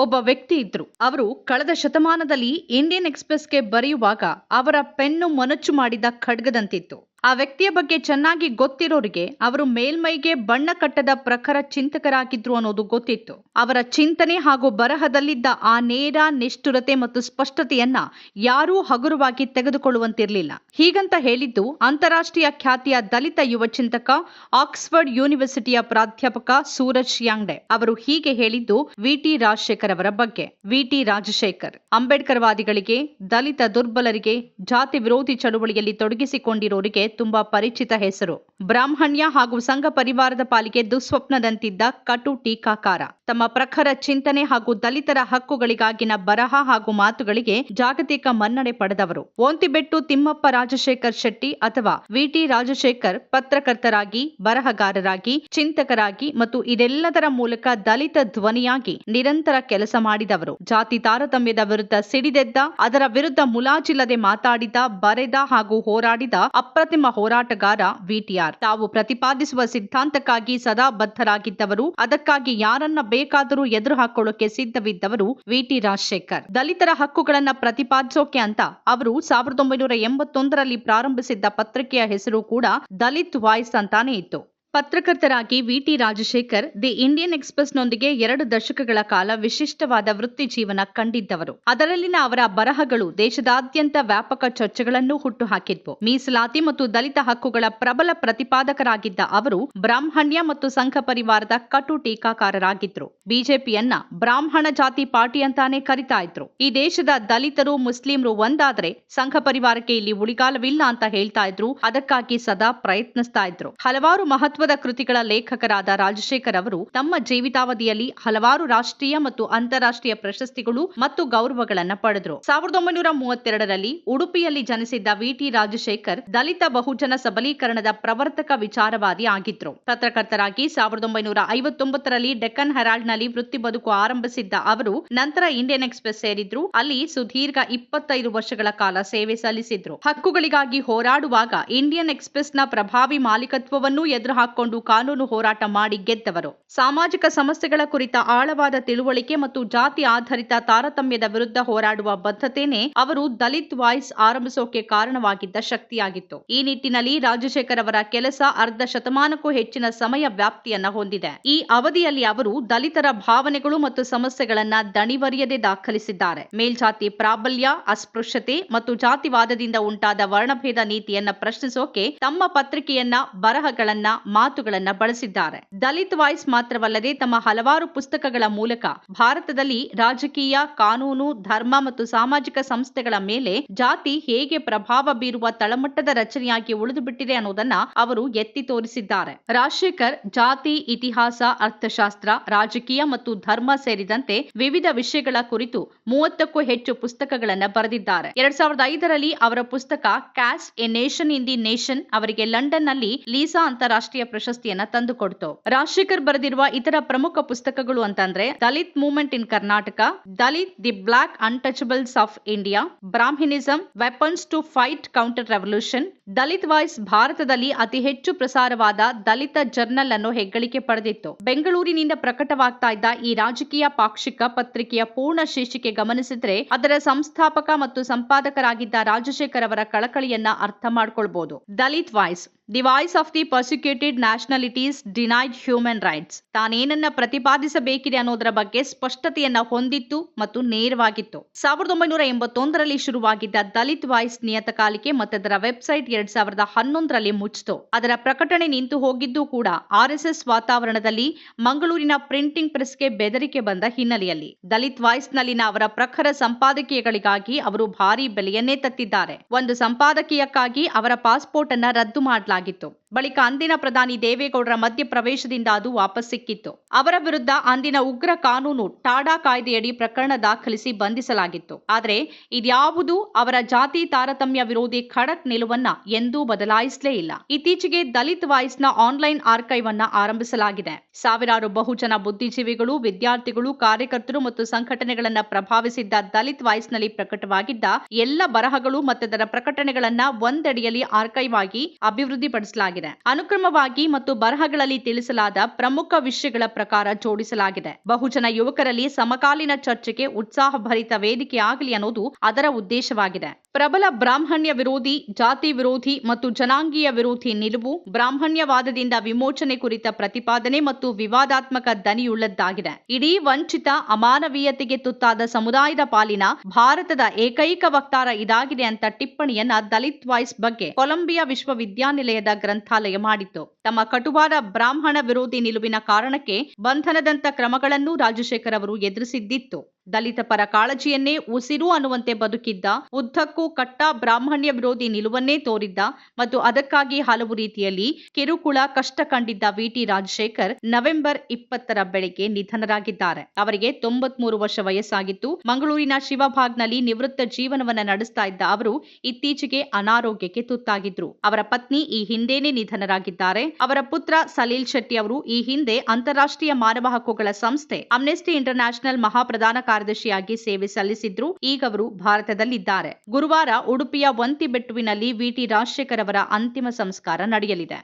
ಒಬ್ಬ ವ್ಯಕ್ತಿ ಇದ್ರು. ಅವರು ಕಳೆದ ಶತಮಾನದಲ್ಲಿ ಇಂಡಿಯನ್ ಎಕ್ಸ್ಪ್ರೆಸ್ಗೆ ಬರೆಯುವಾಗ ಅವರ ಪೆನ್ನು ಮೊನಚು ಮಾಡಿದ ಖಡ್ಗದಂತಿತ್ತು. ಆ ವ್ಯಕ್ತಿಯ ಬಗ್ಗೆ ಚೆನ್ನಾಗಿ ಗೊತ್ತಿರೋರಿಗೆ ಅವರು ಮೇಲ್ಮೈಗೆ ಬಣ್ಣ ಕಟ್ಟದ ಪ್ರಖರ ಚಿಂತಕರಾಗಿದ್ರು ಅನ್ನೋದು ಗೊತ್ತಿತ್ತು. ಅವರ ಚಿಂತನೆ ಹಾಗೂ ಬರಹದಲ್ಲಿದ್ದ ಆ ನೇರ, ನಿಷ್ಠುರತೆ ಮತ್ತು ಸ್ಪಷ್ಟತೆಯನ್ನ ಯಾರೂ ಹಗುರವಾಗಿ ತೆಗೆದುಕೊಳ್ಳುವಂತಿರಲಿಲ್ಲ. ಹೀಗಂತ ಹೇಳಿದ್ದು, ಅಂತಾರಾಷ್ಟ್ರೀಯ ಖ್ಯಾತಿಯ ದಲಿತ ಯುವ ಚಿಂತಕ, ಆಕ್ಸ್ಫರ್ಡ್ ಯೂನಿವರ್ಸಿಟಿಯ ಪ್ರಾಧ್ಯಾಪಕ ಸೂರಜ್ ಯಾಂಗ್ಡೆ ಅವರು ಹೀಗೆ ಹೇಳಿದ್ದು ವಿಟಿ ರಾಜಶೇಖರ್ ಅವರ ಬಗ್ಗೆ. ವಿಟಿ ರಾಜಶೇಖರ್ ಅಂಬೇಡ್ಕರ್ ವಾದಿಗಳಿಗೆ ದಲಿತ ದುರ್ಬಲರಿಗೆ, ಜಾತಿ ವಿರೋಧಿ ಚಳುವಳಿಯಲ್ಲಿ ತೊಡಗಿಸಿಕೊಂಡಿರೋರಿಗೆ ತುಂಬಾ ಪರಿಚಿತ ಹೆಸರು. ಬ್ರಾಹ್ಮಣ್ಯ ಹಾಗೂ ಸಂಘ ಪರಿವಾರದ ಪಾಲಿಗೆ ದುಸ್ವಪ್ನದಂತಿದ್ದ ಕಟು ಟೀಕಾಕಾರ. ತಮ್ಮ ಪ್ರಖರ ಚಿಂತನೆ ಹಾಗೂ ದಲಿತರ ಹಕ್ಕುಗಳಿಗಾಗಿನ ಬರಹ ಹಾಗೂ ಮಾತುಗಳಿಗೆ ಜಾಗತಿಕ ಮನ್ನಣೆ ಪಡೆದವರು. ಓಂತಿಬೆಟ್ಟು ತಿಮ್ಮಪ್ಪ ರಾಜಶೇಖರ್ ಶೆಟ್ಟಿ ಅಥವಾ ವಿಟಿ ರಾಜಶೇಖರ್ ಪತ್ರಕರ್ತರಾಗಿ, ಬರಹಗಾರರಾಗಿ, ಚಿಂತಕರಾಗಿ ಮತ್ತು ಇದೆಲ್ಲದರ ಮೂಲಕ ದಲಿತ ಧ್ವನಿಯಾಗಿ ನಿರಂತರ ಕೆಲಸ ಮಾಡಿದವರು. ಜಾತಿ ತಾರತಮ್ಯದ ವಿರುದ್ಧ ಸಿಡಿದೆದ್ದ, ಅದರ ವಿರುದ್ಧ ಮುಲಾಜಿಲ್ಲದೆ ಮಾತಾಡಿದ, ಬರೆದ ಹಾಗೂ ಹೋರಾಡಿದ ಅಪ್ರತಿಮ ಹೋರಾಟಗಾರ ವಿಟಿಆರ್. ತಾವು ಪ್ರತಿಪಾದಿಸುವ ಸಿದ್ಧಾಂತಕ್ಕಾಗಿ ಸದಾ ಬದ್ಧರಾಗಿದ್ದವರು, ಅದಕ್ಕಾಗಿ ಯಾರನ್ನ ಬೇಕಾದರೂ ಎದುರು ಹಾಕೊಳ್ಳೋಕೆ ಸಿದ್ಧವಿದ್ದವರು ವಿಟಿ ರಾಜಶೇಖರ್. ದಲಿತರ ಹಕ್ಕುಗಳನ್ನ ಪ್ರತಿಪಾದಿಸೋಕೆ ಅಂತ ಅವರು ಸಾವಿರದ ಒಂಬೈನೂರ ಎಂಬತ್ತೊಂದರಲ್ಲಿ ಪ್ರಾರಂಭಿಸಿದ್ದ ಪತ್ರಿಕೆಯ ಹೆಸರು ಕೂಡ ದಲಿತ್ ವಾಯ್ಸ್ ಅಂತಾನೆ ಇತ್ತು. ಪತ್ರಕರ್ತರಾಗಿ V T Rajashekhar, the Indian ಎಕ್ಸ್ಪ್ರೆಸ್ನೊಂದಿಗೆ ಎರಡು ದಶಕಗಳ ಕಾಲ ವಿಶಿಷ್ಟವಾದ ವೃತ್ತಿ ಜೀವನ ಕಂಡಿದ್ದವರು. ಅದರಲ್ಲಿನ ಅವರ ಬರಹಗಳು ದೇಶದಾದ್ಯಂತ ವ್ಯಾಪಕ ಚರ್ಚೆಗಳನ್ನು ಹುಟ್ಟುಹಾಕಿದ್ವು. ಮೀಸಲಾತಿ ಮತ್ತು ದಲಿತ ಹಕ್ಕುಗಳ ಪ್ರಬಲ ಪ್ರತಿಪಾದಕರಾಗಿದ್ದ ಅವರು ಬ್ರಾಹ್ಮಣ್ಯ ಮತ್ತು ಸಂಘ ಪರಿವಾರದ ಕಟು ಟೀಕಾಕಾರರಾಗಿದ್ರು. ಬಿಜೆಪಿಯನ್ನ ಬ್ರಾಹ್ಮಣ ಜಾತಿ ಪಾರ್ಟಿ ಅಂತಾನೆ ಕರಿತಾ ಇದ್ರು ಈ ದೇಶದ ದಲಿತರು ಮುಸ್ಲಿಂರು ಒಂದಾದ್ರೆ ಸಂಘ ಪರಿವಾರಕ್ಕೆ ಇಲ್ಲಿ ಉಳಿಗಾಲವಿಲ್ಲ ಅಂತ ಹೇಳ್ತಾ ಇದ್ರು ಅದಕ್ಕಾಗಿ ಸದಾ ಪ್ರಯತ್ನಿಸ್ತಾ ಇದ್ರು ಹಲವಾರು ಮಹತ್ವದ ಕೃತಿಗಳ ಲೇಖಕರಾದ ರಾಜಶೇಖರ್ ಅವರು ತಮ್ಮ ಜೀವಿತಾವಧಿಯಲ್ಲಿ ಹಲವಾರು ರಾಷ್ಟ್ರೀಯ ಮತ್ತು ಅಂತಾರಾಷ್ಟ್ರೀಯ ಪ್ರಶಸ್ತಿಗಳು ಮತ್ತು ಗೌರವಗಳನ್ನು ಪಡೆದರು. ಸಾವಿರದ ಒಂಬೈನೂರ ಮೂವತ್ತೆರಡರಲ್ಲಿ ಉಡುಪಿಯಲ್ಲಿ ಜನಿಸಿದ್ದ ವಿಟಿ ರಾಜಶೇಖರ್ ದಲಿತ ಬಹುಜನ ಸಬಲೀಕರಣದ ಪ್ರವರ್ತಕ ವಿಚಾರವಾದಿ ಆಗಿದ್ರು ಪತ್ರಕರ್ತರಾಗಿ ಸಾವಿರದ ಒಂಬೈನೂರ ಐವತ್ತೊಂಬತ್ತರಲ್ಲಿ ಡೆಕ್ಕನ್ ಹೆರಾಲ್ಡ್ನಲ್ಲಿ ವೃತ್ತಿ ಬದುಕು ಆರಂಭಿಸಿದ್ದ ಅವರು ನಂತರ ಇಂಡಿಯನ್ ಎಕ್ಸ್ಪ್ರೆಸ್ ಸೇರಿದ್ರು ಅಲ್ಲಿ ಸುದೀರ್ಘ ಇಪ್ಪತ್ತೈದು ವರ್ಷಗಳ ಕಾಲ ಸೇವೆ ಸಲ್ಲಿಸಿದ್ರು. ಹಕ್ಕುಗಳಿಗಾಗಿ ಹೋರಾಡುವಾಗ ಇಂಡಿಯನ್ ಎಕ್ಸ್ಪ್ರೆಸ್ನ ಪ್ರಭಾವಿ ಮಾಲೀಕತ್ವವನ್ನು ಎದುರು ಹಾಕೊಂಡು ಕಾನೂನು ಹೋರಾಟ ಮಾಡಿ ಗೆದ್ದವರು. ಸಾಮಾಜಿಕ ಸಮಸ್ಯೆಗಳ ಕುರಿತ ಆಳವಾದ ತಿಳುವಳಿಕೆ ಮತ್ತು ಜಾತಿ ಆಧಾರಿತ ತಾರತಮ್ಯದ ವಿರುದ್ಧ ಹೋರಾಡುವ ಬದ್ಧತೆನೇ ಅವರು ದಲಿತ್ ವಾಯ್ಸ್ ಆರಂಭಿಸೋಕೆ ಕಾರಣವಾಗಿದ್ದ ಶಕ್ತಿಯಾಗಿತ್ತು. ಈ ನಿಟ್ಟಿನಲ್ಲಿ ರಾಜಶೇಖರ್ ಅವರ ಕೆಲಸ ಅರ್ಧ ಶತಮಾನಕ್ಕೂ ಹೆಚ್ಚಿನ ಸಮಯ ವ್ಯಾಪ್ತಿಯನ್ನ ಹೊಂದಿದೆ. ಈ ಅವಧಿಯಲ್ಲಿ ಅವರು ದಲಿತರ ಭಾವನೆಗಳು ಮತ್ತು ಸಮಸ್ಯೆಗಳನ್ನ ದಣಿವರಿಯದೆ ದಾಖಲಿಸಿದ್ದಾರೆ. ಮೇಲ್ಜಾತಿ ಪ್ರಾಬಲ್ಯ, ಅಸ್ಪೃಶ್ಯತೆ ಮತ್ತು ಜಾತಿವಾದದಿಂದ ಉಂಟಾದ ವರ್ಣಭೇದ ನೀತಿಯನ್ನ ಪ್ರಶ್ನಿಸೋಕೆ ತಮ್ಮ ಪತ್ರಿಕೆಯನ್ನ, ಬರಹಗಳನ್ನ ಮಾತುಗಳನ್ನ ಬಳಸಿದ್ದಾರೆ. ದಲಿತ್ ವಾಯ್ಸ್ ಮಾತ್ರವಲ್ಲದೆ ತಮ್ಮ ಹಲವಾರು ಪುಸ್ತಕಗಳ ಮೂಲಕ ಭಾರತದಲ್ಲಿ ರಾಜಕೀಯ, ಕಾನೂನು, ಧರ್ಮ ಮತ್ತು ಸಾಮಾಜಿಕ ಸಂಸ್ಥೆಗಳ ಮೇಲೆ ಜಾತಿ ಹೇಗೆ ಪ್ರಭಾವ ಬೀರುವ ತಳಮಟ್ಟದ ರಚನೆಯಾಗಿ ಉಳಿದು ಬಿಟ್ಟಿದೆ ಅನ್ನೋದನ್ನ ಅವರು ಎತ್ತಿ ತೋರಿಸಿದ್ದಾರೆ. ರಾಜಶೇಖರ್, ಜಾತಿ, ಇತಿಹಾಸ, ಅರ್ಥಶಾಸ್ತ್ರ, ರಾಜಕೀಯ ಮತ್ತು ಧರ್ಮ ಸೇರಿದಂತೆ ವಿವಿಧ ವಿಷಯಗಳ ಕುರಿತು ಮೂವತ್ತಕ್ಕೂ ಹೆಚ್ಚು ಪುಸ್ತಕಗಳನ್ನ ಬರೆದಿದ್ದಾರೆ. ಎರಡ್ ಸಾವಿರದ ಐದರಲ್ಲಿ ಅವರ ಪುಸ್ತಕ caste a nation in the nation ಅವರಿಗೆ ಲಂಡನ್ನಲ್ಲಿ ಲೀಸಾ ಅಂತಾರಾಷ್ಟ್ರೀಯ ಪ್ರಶಸ್ತಿಯನ್ನ ತಂದುಕೊಡ್ತು ರಾಜಶೇಖರ್ ಬರೆದಿರುವ ಇತರ ಪ್ರಮುಖ ಪುಸ್ತಕಗಳು ಅಂತಂದ್ರೆ Dalit movement in Karnataka, Dalit the black untouchables of India, brahminism, weapons to fight counter revolution, Dalit voice ಭಾರತದಲ್ಲಿ ಅತಿ ಹೆಚ್ಚು ಪ್ರಸಾರವಾದ ದಲಿತ ಜರ್ನಲ್ ಅನ್ನು ಹೆಗ್ಗಳಿಕೆ ಪಡೆದಿತ್ತು. ಬೆಂಗಳೂರಿನಿಂದ ಪ್ರಕಟವಾಗ್ತಾ ಇದ್ದ ಈ ರಾಜಕೀಯ ಪಾಕ್ಷಿಕ ಪತ್ರಿಕೆಯ ಪೂರ್ಣ ಶೀರ್ಷಿಕೆ ಗಮನಿಸಿದ್ರೆ ಅದರ ಸಂಸ್ಥಾಪಕ ಮತ್ತು ಸಂಪಾದಕರಾಗಿದ್ದ ರಾಜಶೇಖರ್ ಅವರ ಕಳಕಳಿಯನ್ನ ಅರ್ಥ ಮಾಡ್ಕೊಳ್ಬಹುದು Dalit voice the voice of the persecuted nationalities denied human rights ತಾನೇನನ್ನ ಪ್ರತಿಪಾದಿಸಬೇಕಿದೆ ಅನ್ನೋದರ ಬಗ್ಗೆ ಸ್ಪಷ್ಟತೆಯನ್ನ ಹೊಂದಿತ್ತು ಮತ್ತು ನೇರವಾಗಿತ್ತು. ಸಾವಿರದ ಒಂಬೈನೂರ ಎಂಬತ್ತೊಂದರಲ್ಲಿ ಶುರುವಾಗಿದ್ದ ದಲಿತ್ ವಾಯ್ಸ್ ನಿಯತಕಾಲಿಕೆ ಮತ್ತು ಅದರ ವೆಬ್ಸೈಟ್ ಎರಡ್ ಸಾವಿರದ ಹನ್ನೊಂದರಲ್ಲಿ ಮುಚ್ಚಿತು. ಅದರ ಪ್ರಕಟಣೆ ನಿಂತು ಹೋಗಿದ್ದು ಕೂಡ ಆರ್ಎಸ್ಎಸ್ ವಾತಾವರಣದಲ್ಲಿ ಮಂಗಳೂರಿನ ಪ್ರಿಂಟಿಂಗ್ ಪ್ರೆಸ್ಗೆ ಬೆದರಿಕೆ ಬಂದ ಹಿನ್ನೆಲೆಯಲ್ಲಿ. ದಲಿತ್ ವಾಯ್ಸ್ ನಲ್ಲಿನ ಅವರ ಪ್ರಖರ ಸಂಪಾದಕೀಯಗಳಿಗಾಗಿ ಅವರು ಭಾರಿ ಬೆಲೆಯನ್ನೇ ತತ್ತಿದ್ದಾರೆ. ಒಂದು ಸಂಪಾದಕೀಯಕ್ಕಾಗಿ ಅವರ ಪಾಸ್ಪೋರ್ಟ್ ಅನ್ನ ರದ್ದು gitu. ಬಳಿಕ ಅಂದಿನ ಪ್ರಧಾನಿ ದೇವೇಗೌಡರ ಮಧ್ಯಪ್ರವೇಶದಿಂದ ಅದು ವಾಪಸ್ ಸಿಕ್ಕಿತ್ತು. ಅವರ ವಿರುದ್ಧ ಅಂದಿನ ಉಗ್ರ ಕಾನೂನು ಟಾಡಾ ಕಾಯ್ದೆಯಡಿ ಪ್ರಕರಣ ದಾಖಲಿಸಿ ಬಂಧಿಸಲಾಗಿತ್ತು. ಆದರೆ ಇದ್ಯಾವುದು ಅವರ ಜಾತಿ ತಾರತಮ್ಯ ವಿರೋಧಿ ಖಡಕ್ ನಿಲುವನ್ನ ಎಂದೂ ಬದಲಾಯಿಸಲೇ ಇಲ್ಲ. ಇತ್ತೀಚೆಗೆ ದಲಿತ್ ವಾಯ್ಸ್ನ ಆನ್ಲೈನ್ ಆರ್ಕೈವ್ ಅನ್ನ ಆರಂಭಿಸಲಾಗಿದೆ. ಸಾವಿರಾರು ಬಹುಜನ ಬುದ್ಧಿಜೀವಿಗಳು, ವಿದ್ಯಾರ್ಥಿಗಳು, ಕಾರ್ಯಕರ್ತರು ಮತ್ತು ಸಂಘಟನೆಗಳನ್ನ ಪ್ರಭಾವಿಸಿದ್ದ ದಲಿತ್ ವಾಯ್ಸ್ನಲ್ಲಿ ಪ್ರಕಟವಾಗಿದ್ದ ಎಲ್ಲ ಬರಹಗಳು ಮತ್ತದರ ಪ್ರಕಟಣೆಗಳನ್ನ ಒಂದಡಿಯಲ್ಲಿ ಆರ್ಕೈವ್ ಆಗಿ ಅಭಿವೃದ್ಧಿಪಡಿಸಲಾಗಿದೆ. ಜೋಡಿಸಲಾಗಿದೆ ಅನುಕ್ರಮವಾಗಿ ಮತ್ತು ಬರಹಗಳಲ್ಲಿ ತಿಳಿಸಲಾದ ಪ್ರಮುಖ ವಿಷಯಗಳ ಪ್ರಕಾರ ಜೋಡಿಸಲಾಗಿದೆ. ಬಹುಜನ ಯುವಕರಲ್ಲಿ ಸಮಕಾಲೀನ ಚರ್ಚೆಗೆ ಉತ್ಸಾಹಭರಿತ ವೇದಿಕೆಯಾಗಲಿ ಅನ್ನೋದು ಅದರ ಉದ್ದೇಶವಾಗಿದೆ. ಪ್ರಬಲ ಬ್ರಾಹ್ಮಣ್ಯ ವಿರೋಧಿ, ಜಾತಿ ವಿರೋಧಿ ಮತ್ತು ಜನಾಂಗೀಯ ವಿರೋಧಿ ನಿಲುವು ಬ್ರಾಹ್ಮಣ್ಯವಾದದಿಂದ ವಿಮೋಚನೆ ಕುರಿತ ಪ್ರತಿಪಾದನೆ ಮತ್ತು ವಿವಾದಾತ್ಮಕ ದನಿಯುಳ್ಳದ್ದಾಗಿದೆ. ಇಡೀ ವಂಚಿತ, ಅಮಾನವೀಯತೆಗೆ ತುತ್ತಾದ ಸಮುದಾಯದ ಪಾಲಿನ ಭಾರತದ ಏಕೈಕ ವಕ್ತಾರ ಇದಾಗಿದೆ ಅಂತ ಟಿಪ್ಪಣಿಯನ್ನ ದಲಿತ್ ವಾಯ್ಸ್ ಬಗ್ಗೆ ಕೊಲಂಬಿಯಾ ವಿಶ್ವವಿದ್ಯಾನಿಲಯದ ಗ್ರಂಥಾಲಯ ಮಾಡಿತ್ತು. ತಮ್ಮ ಕಟುವಾದ ಬ್ರಾಹ್ಮಣ ವಿರೋಧಿ ನಿಲುವಿನ ಕಾರಣಕ್ಕೆ ಬಂಧನದಂತ ಕ್ರಮಗಳನ್ನು ರಾಜಶೇಖರ್ ಅವರು ಎದುರಿಸಿದ್ದಿತ್ತು. ದಲಿತ ಪರ ಕಾಳಜಿಯನ್ನೇ ಉಸಿರು ಅನ್ನುವಂತೆ ಬದುಕಿದ್ದ, ಉದ್ದಕ್ಕೂ ಕಟ್ಟ ಬ್ರಾಹ್ಮಣ್ಯ ವಿರೋಧಿ ನಿಲುವನ್ನೇ ತೋರಿದ್ದ ಮತ್ತು ಅದಕ್ಕಾಗಿ ಹಲವು ರೀತಿಯಲ್ಲಿ ಕಿರುಕುಳ ಕಷ್ಟ ಕಂಡಿದ್ದ ವಿಟಿ ರಾಜಶೇಖರ್ ನವೆಂಬರ್ ಇಪ್ಪತ್ತರ ಬೆಳಗ್ಗೆ ನಿಧನರಾಗಿದ್ದಾರೆ. ಅವರಿಗೆ ತೊಂಬತ್ಮೂರು ವರ್ಷ ವಯಸ್ಸಾಗಿತ್ತು. ಮಂಗಳೂರಿನ ಶಿವಭಾಗ್ನಲ್ಲಿ ನಿವೃತ್ತ ಜೀವನವನ್ನ ನಡೆಸ್ತಾ ಇದ್ದ ಅವರು ಇತ್ತೀಚೆಗೆ ಅನಾರೋಗ್ಯಕ್ಕೆ ತುತ್ತಾಗಿದ್ರು. ಅವರ ಪತ್ನಿ ಈ ಹಿಂದೆನೇ ನಿಧನರಾಗಿದ್ದಾರೆ. ಅವರ ಪುತ್ರ ಸಲೀಲ್ ಶೆಟ್ಟಿ ಅವರು ಈ ಹಿಂದೆ ಅಂತಾರಾಷ್ಟ್ರೀಯ ಮಾನವ ಹಕ್ಕುಗಳ ಸಂಸ್ಥೆ ಅಮ್ನೆಸ್ಟಿ ಇಂಟರ್ನ್ಯಾಷನಲ್ ಮಹಾಪ್ರಧಾನ ಕಾರ್ಯದರ್ಶಿಯಾಗಿ ಸೇವೆ ಸಲ್ಲಿಸಿದ್ರು. ಈಗ ಅವರು ಭಾರತದಲ್ಲಿದ್ದಾರೆ. ಗುರುವಾರ ಉಡುಪಿಯ ವಂತಿಬೆಟ್ಟುವಿನಲ್ಲಿ ವಿಟಿ ರಾಜಶೇಖರ್ ಅವರ ಅಂತಿಮ ಸಂಸ್ಕಾರ ನಡೆಯಲಿದೆ.